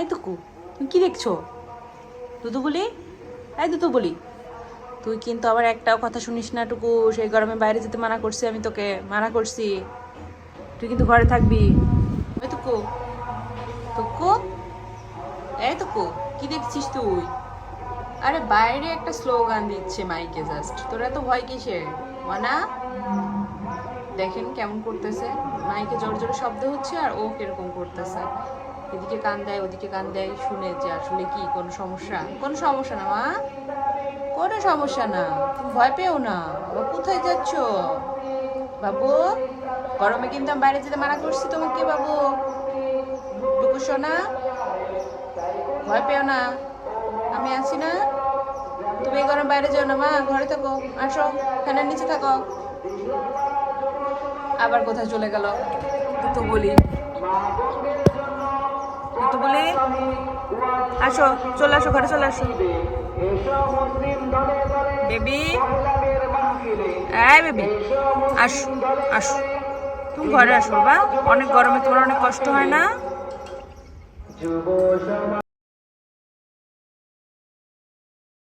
এই টুকু তুমি কি দেখছ? বলি, এই বলি, তুই কিন্তু আবার একটাও কথা শুনিস না টুকু, সেই গরমে বাইরে যেতে মানা করছি, আমি তোকে মানা করছি। তুই কিন্তু ঘরে থাকবি। টুকু এই কি দেখছিস তুই? আরে বাইরে একটা স্লোগান দিচ্ছে মাইকে জাস্ট তোরা তো ভয় কিসের? মানা? দেখেন কেমন করতেছে। মাইকে জোর জোরে শব্দ হচ্ছে আর ও কীরকম করতেছে। এদিকে কান দেয়, ওদিকে কান দেয়, শুনে যে আসলে কি, কোনো সমস্যা? কোনো সমস্যা না, মা? কোনো সমস্যা না তুমি ভয় পেও না। ও কোথায় যাচ্ছ? বাবু, গরমে কিন্তু আমি বাইরে যেতে মানা করছি তোমাকে, বাবু। টুকু সোনা ভয় পেও না। আমি আছি না। তুমি এই গরম বাইরে যাও না, মা, ঘরে থাকো, আসো, ফ্যানের নিচে থাকো। আবার কোথায় চলে গেল? তো বলি। বলি। আসো, চলে আসো ঘরে, চলে আসো। বেবি। হ্যাঁ বেবি, আসো আসো। তুমি ঘরে আসো বাবা। অনেক গরমে তোমার অনেক কষ্ট হয় না?